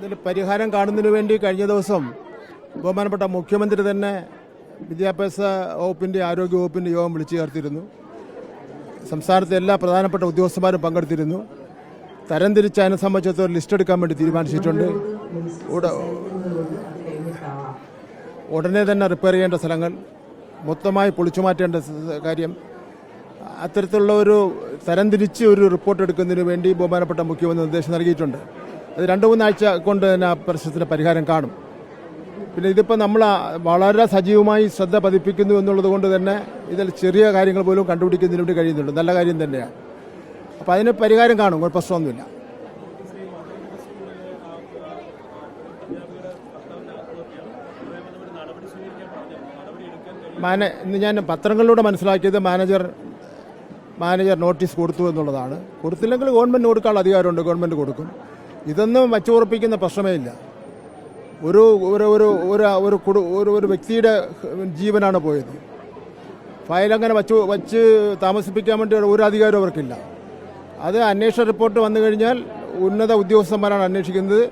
ഇതിൽ പരിഹാരം കാണുന്നതിന് വേണ്ടി കഴിഞ്ഞ ദിവസം ബഹുമാനപ്പെട്ട മുഖ്യമന്ത്രി തന്നെ വിദ്യാഭ്യാസ വകുപ്പിന്റെ ആരോഗ്യ വകുപ്പിന്റെ യോഗം വിളിച്ചു ചേർത്തിരുന്നു. സംസ്ഥാനത്തെ എല്ലാ പ്രധാനപ്പെട്ട ഉദ്യോഗസ്ഥന്മാരും പങ്കെടുത്തിരുന്നു. തരംതിരിച്ച് അതിനെ സംബന്ധിച്ച ഒരു ലിസ്റ്റ് എടുക്കാൻ വേണ്ടി തീരുമാനിച്ചിട്ടുണ്ട്. ഉടനെ തന്നെ റിപ്പയർ ചെയ്യേണ്ട സ്ഥലങ്ങൾ മൊത്തമായി പൊളിച്ചു മാറ്റേണ്ട കാര്യം അത്തരത്തിലുള്ള ഒരു തരംതിരിച്ച് ഒരു റിപ്പോർട്ട് എടുക്കുന്നതിന് വേണ്ടി ബഹുമാനപ്പെട്ട മുഖ്യമന്ത്രി നിർദ്ദേശം നൽകിയിട്ടുണ്ട്. രണ്ട് മൂന്നാഴ്ച കൊണ്ട് തന്നെ ആ പ്രശ്നത്തിന് പരിഹാരം കാണും. പിന്നെ ഇതിപ്പോൾ നമ്മൾ വളരെ സജീവമായി ശ്രദ്ധ പതിപ്പിക്കുന്നു എന്നുള്ളത് കൊണ്ട് തന്നെ ഇതിൽ ചെറിയ കാര്യങ്ങൾ പോലും കണ്ടുപിടിക്കുന്നതിന് വേണ്ടി കഴിയുന്നുണ്ട്. നല്ല കാര്യം തന്നെയാണ് അപ്പോൾ അതിന് പരിഹാരം കാണും. ഒരു പ്രശ്നമൊന്നുമില്ല. മാന ഇന്ന് ഞാൻ പത്രങ്ങളിലൂടെ മനസ്സിലാക്കിയത് മാനേജർ മാനേജർ നോട്ടീസ് കൊടുത്തു എന്നുള്ളതാണ്. കൊടുത്തില്ലെങ്കിൽ ഗവൺമെന്റ് കൊടുക്കാനുള്ള അധികാരമുണ്ട്. ഗവൺമെന്റ് കൊടുക്കും. ഇതൊന്നും വച്ചുറപ്പിക്കുന്ന പ്രശ്നമേ ഇല്ല. ഒരു ഒരു ഒരു കുടു ഒരു ഒരു വ്യക്തിയുടെ ജീവനാണ് പോയത്. ഫയൽ അങ്ങനെ വച്ച് വച്ച് താമസിപ്പിക്കാൻ വേണ്ടി ഒരു അധികാരം അവർക്കില്ല. അത് അന്വേഷണ റിപ്പോർട്ട് വന്നു കഴിഞ്ഞാൽ ഉന്നത ഉദ്യോഗസ്ഥന്മാരാണ് അന്വേഷിക്കുന്നത്.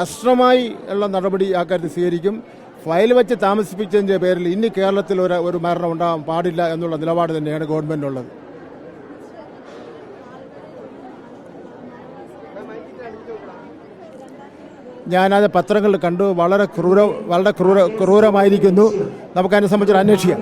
കഷ്ടമായി ഉള്ള നടപടി ആ കാര്യത്തിൽ സ്വീകരിക്കും. ഫയൽ വെച്ച് താമസിപ്പിച്ചതിന്റെ പേരിൽ ഇനി കേരളത്തിൽ ഒരു ഒരു മരണം ഉണ്ടാകാൻ പാടില്ല എന്നുള്ള നിലപാട് തന്നെയാണ് ഗവൺമെന്റുള്ളത് ഞാനത് പത്രങ്ങളിൽ കണ്ടു. വളരെ ക്രൂര വളരെ ക്രൂര ക്രൂരമായിരിക്കുന്നു. നമുക്കതിനെ സംബന്ധിച്ച് അന്വേഷിക്കാം.